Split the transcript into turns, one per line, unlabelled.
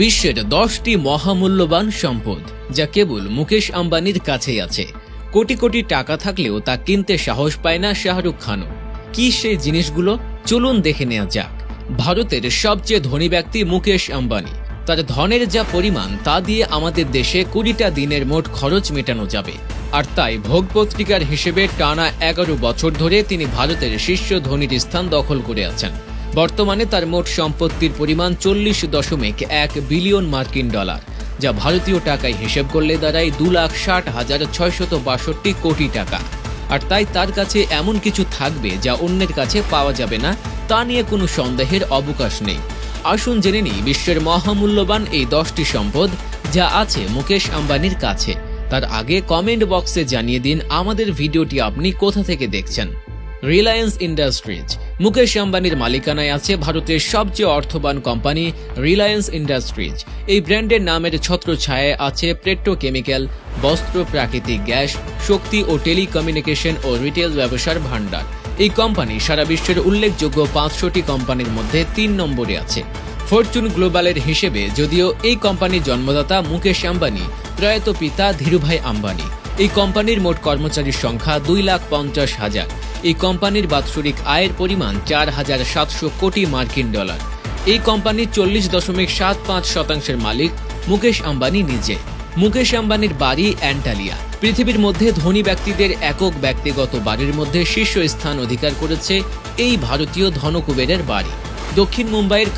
বিশ্বের দশটি মহামূল্যবান সম্পদ, যা কেবল মুকেশ আম্বানির কাছেই আছে। কোটি কোটি টাকা থাকলেও তা কিনতে সাহস পায় না শাহরুখ খানও। কি সেই জিনিসগুলো? চলুন দেখে নেওয়া যাক। ভারতের সবচেয়ে ধনী ব্যক্তি মুকেশ আম্বানি। তার ধনের যা পরিমাণ, তা দিয়ে আমাদের দেশে কুড়িটা দিনের মোট খরচ মেটানো যাবে। আর তাই ভোগ পত্রিকার হিসেবে টানা এগারো বছর ধরে তিনি ভারতের শীর্ষ ধনীর স্থান দখল করে আছেন। বর্তমানে তার মোট সম্পত্তির পরিমাণ চল্লিশ দশমিক এক বিলিয়ন মার্কিন ডলার, যা ভারতীয় টাকায় হিসেব করলে দাঁড়ায় দু লাখ ষাট হাজার ছয়শত বাষট্টি কোটি টাকা। আর তাই তার কাছে এমন কিছু থাকবে যা অন্যের কাছে পাওয়া যাবে না, তা নিয়ে কোনো সন্দেহের অবকাশ নেই। আসুন জেনে নিই বিশ্বের মহামূল্যবান এই দশটি সম্পদ যা আছে মুকেশ আম্বানির কাছে। তার আগে কমেন্ট বক্সে জানিয়ে দিন আমাদের ভিডিওটি আপনি কোথা থেকে দেখছেন। রিলায়েন্স ইন্ডাস্ট্রিজ মুকেশ আম্বানির মালিকানায় আছে ভারতের সবচেয়ে অর্থবান কোম্পানি রিলায়েন্স ইন্ডাস্ট্রিজ। এই ব্র্যান্ডের নামের ছত্রছায়ায় আছে পেট্রোকেমিক্যাল বস্ত্র, প্রাকৃতিক গ্যাস, শক্তি ও টেলিকমিউনিকেশন ও রিটেল ব্যবসার ভাণ্ডার। এই কোম্পানি সারা বিশ্বের উল্লেখযোগ্য পাঁচশোটি কোম্পানির মধ্যে তিন নম্বরে আছে। ফরচুন গ্লোবালের হিসেবে যদিও এই কোম্পানির জন্মদাতা মুকেশ আম্বানি, প্রয়াত পিতা ধীরুভাই আম্বানি। এই কোম্পানির মোট কর্মচারীর সংখ্যা দুই লাখ পঞ্চাশ হাজার। এই কোম্পানির বাৎসরিক আয়ের পরিমাণ চার হাজার সাতশো কোটি মার্কিন ডলার। এই কোম্পানির চল্লিশ দশমিক সাত পাঁচ শতাংশের মালিক, মুকেশ আম্বানি নিজে। মুকেশ আম্বানির বাড়ি অ্যান্টালিয়া। পৃথিবীর মধ্যে ধনী ব্যক্তিদের একক ব্যক্তিগত বাড়ির মধ্যে শীর্ষ স্থান অধিকার করেছে এই ভারতীয় ধনকুবেরের বাড়ি। দক্ষিণ মুম্বাইয়ের